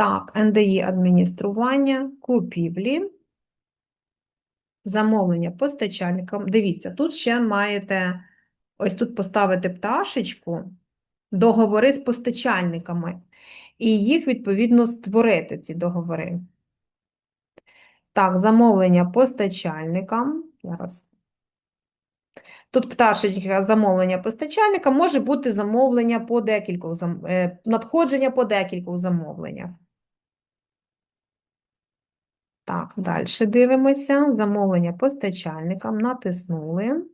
Так, НДІ адміністрування, купівлі, замовлення постачальникам. Дивіться, тут ще маєте ось тут поставити пташечку, договори з постачальниками, і їх, відповідно, створити, ці договори. Так, замовлення постачальникам. Зараз. Тут пташечка замовлення постачальника може бути замовлення по декількох е, надходження по декількох замовленнях. Так, далі дивимося. Замовлення постачальникам натиснули.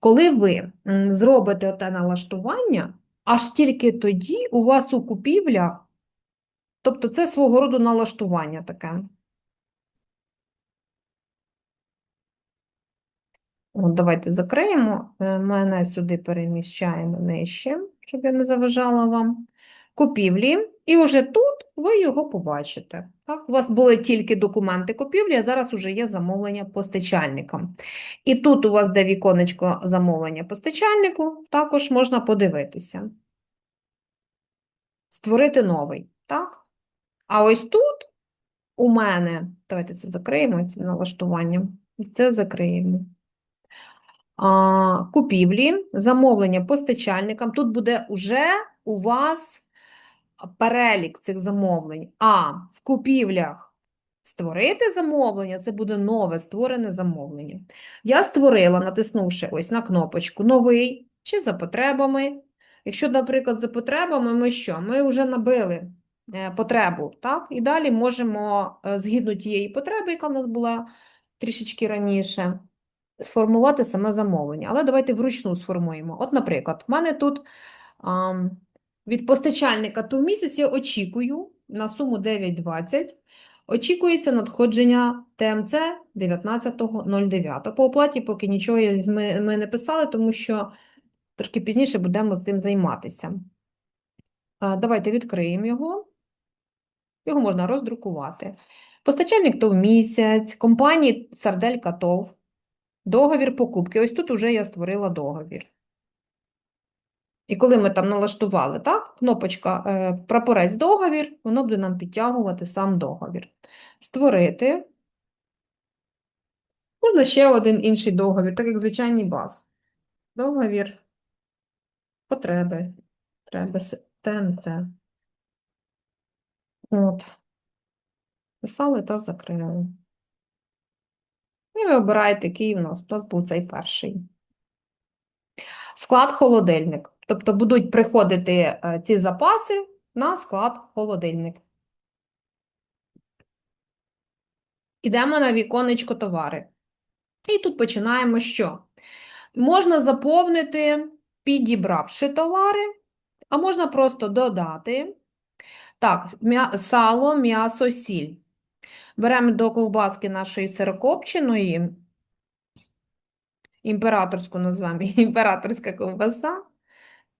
Коли ви зробите те налаштування, аж тільки тоді у вас у купівлях, тобто це свого роду налаштування таке. От, давайте закриємо. Е, Мене сюди переміщаємо нижче, щоб я не заважала вам. Купівлі. І вже тут ви його побачите. Так? У вас були тільки документи купівлі, а зараз вже є замовлення постачальникам. І тут у вас де віконечко замовлення постачальнику, також можна подивитися. Створити новий. Так? А ось тут у мене, давайте це закриємо, це налаштування, це закриємо. А, купівлі, замовлення постачальникам. Тут буде уже у вас перелік цих замовлень. А в купівлях створити замовлення, це буде нове створене замовлення. Я створила, натиснувши ось на кнопочку новий чи за потребами. Якщо, наприклад, за потребами, ми що? Ми вже набили е, потребу, так? І далі можемо, е, згідно тієї потреби, яка в нас була трішечки раніше, сформувати саме замовлення. Але давайте вручну сформуємо. От, наприклад, в мене тут від постачальника то в місяць я очікую на суму 9,20. Очікується надходження ТМЦ 19.09. По оплаті поки нічого ми, не писали, тому що трошки пізніше будемо з цим займатися. Давайте відкриємо його. Його можна роздрукувати. Постачальник ТОВ місяць, компанії Сарделька ТОВ. Договір покупки. Ось тут уже я створила договір. І коли ми там налаштували, так, кнопочка е, прапорець договір, воно буде нам підтягувати сам договір. Створити. Можна ще один інший договір, так як звичайний баз. Договір потреби. Треба ТНТ. От. Писали та закрили. І ви обираєте, який у нас. У нас був цей перший. Склад холодильник. Тобто будуть приходити е, ці запаси на склад холодильник. Ідемо на віконечко товари. І тут починаємо що? Можна заповнити, підібравши товари, а можна просто додати. Так, сало, м'ясо, сіль. Беремо до ковбаски нашої сирокопченої, імператорську назвемо, імператорська ковбаса.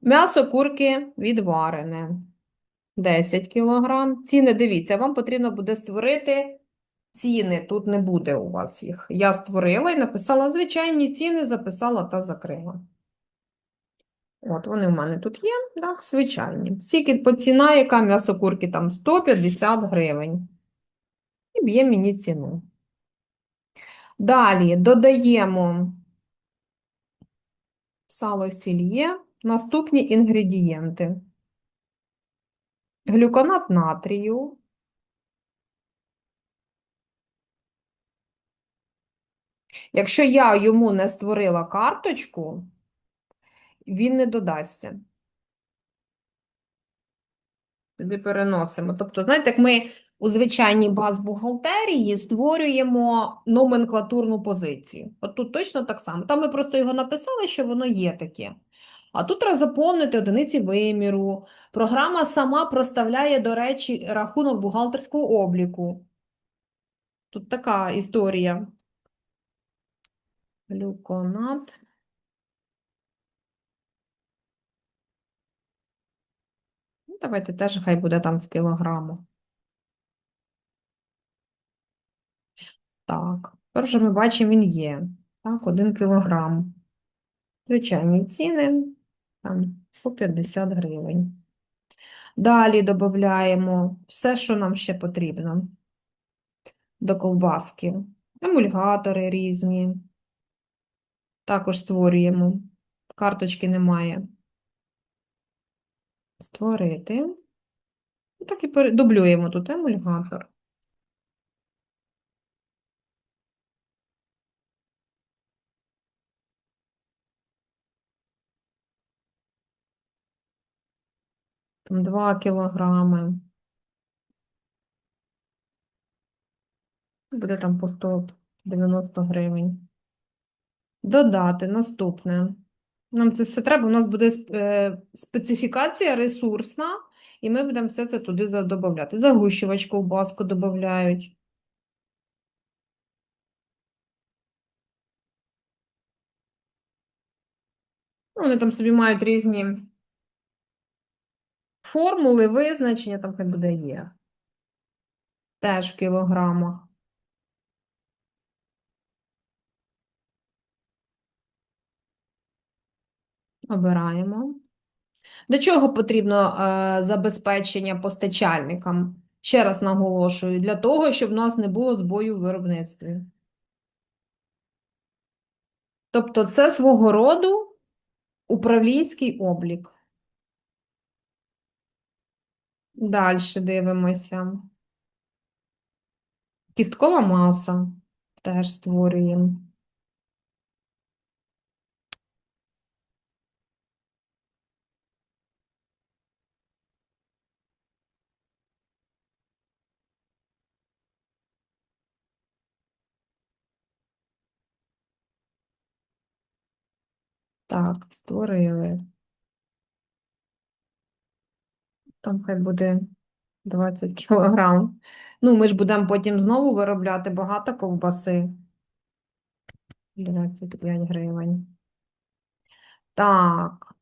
М'ясо курки відварене. 10 кг. Ціни, дивіться, вам потрібно буде створити ціни. Тут не буде у вас їх. Я створила і написала звичайні ціни, записала та закрила. От вони в мене тут є, так, звичайні. Скільки по ціна, яка м'ясо курки там 150 гривень. І б'є мені ціну. Далі додаємо сало сіль є. Наступні інгредієнти. Глюконат натрію. Якщо я йому не створила карточку, він не додасться. Туди переносимо. Тобто, знаєте, як ми у звичайній баз бухгалтерії створюємо номенклатурну позицію. От тут точно так само. Там ми просто його написали, що воно є таке. А тут треба заповнити одиниці виміру. Програма сама проставляє, до речі, рахунок бухгалтерського обліку. Тут така історія. Глюконат. Ну, давайте теж хай буде там в кілограмах. Так, тепер вже ми бачимо, він є. Так, 1 кілограм. Звичайні ціни там по 50 гривень. Далі додаємо все, що нам ще потрібно до ковбаски. Емульгатори різні. Також створюємо. Карточки немає. Створити. І так і дублюємо тут емульгатор. Там 2 кілограми. Буде там по 190 гривень. Додати наступне. Нам це все треба. У нас буде е, специфікація ресурсна, і ми будемо все це туди додати. Загущувач ковбаску додають. Ну, Вони там собі мають різні формули, визначення, там хай буде є. Теж в кілограмах. Обираємо. Для чого потрібно е, забезпечення постачальникам? Ще раз наголошую, для того, щоб у нас не було збою в виробництві. Тобто це свого роду управлінський облік. Далі дивимося. Кісткова маса теж створюємо. Так, створили. Там хай буде 20 кілограм. Ну, ми ж будемо потім знову виробляти багато ковбаси. 25 гривень. Так.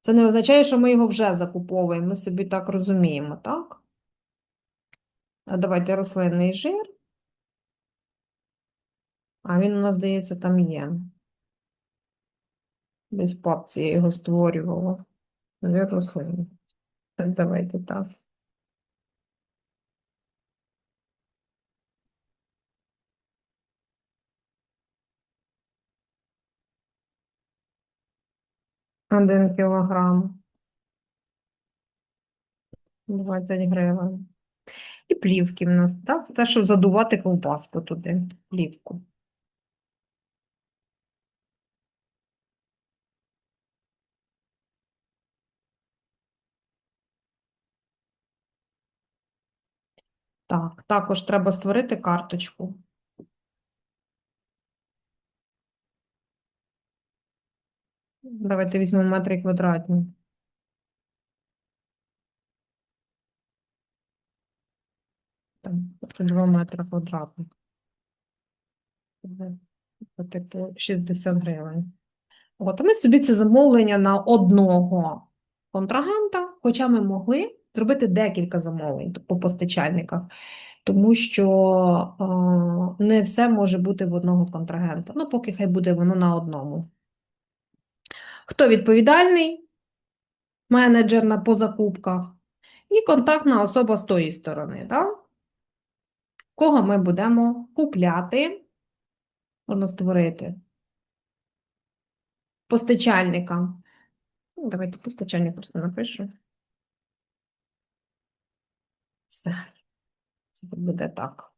Це не означає, що ми його вже закуповуємо. Ми собі так розуміємо, так? А давайте рослинний жир. А він у нас, здається, там є. Десь папці я його створювала. Жир рослинний. Так, давайте так. Один кілограм. 20 гривень. І плівки в нас, так? Те, щоб задувати ковбаску туди, плівку. Так, також треба створити карточку. Давайте візьмемо метри квадратні. Там, тобто 2 метри квадратних. Типу 60 гривень. От, а ми собі це замовлення на одного контрагента, хоча ми могли зробити декілька замовлень по постачальниках, тому що не все може бути в одного контрагента. Ну, поки хай буде воно на одному. Хто відповідальний? Менеджер на по закупках і контактна особа з тої сторони. Так? Кого ми будемо купляти? Можна створити. Постачальника. Ну, Давайте постачальник просто напишу. Все. Це буде так.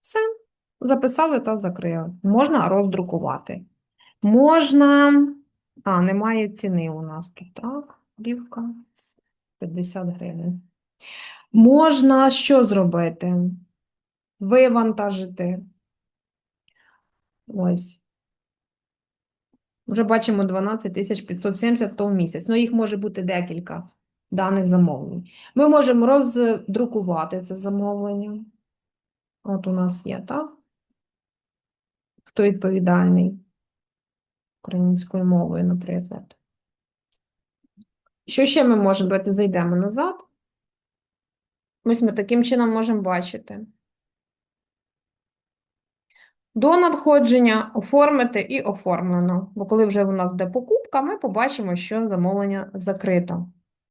Все. Записали та закрили. Можна роздрукувати. Можна. А, немає ціни у нас тут, так? Плівка. 50 гривень. Можна що зробити? Вивантажити. Ось. Вже бачимо 12 570 то в місяць. Ну, їх може бути декілька даних замовлень. Ми можемо роздрукувати це замовлення. От у нас є, так? Хто відповідальний українською мовою, наприклад. Що ще ми можемо? Давайте зайдемо назад. Ось ми таким чином можемо бачити. До надходження, оформити і оформлено. Бо коли вже у нас буде покупка, ми побачимо, що замовлення закрито.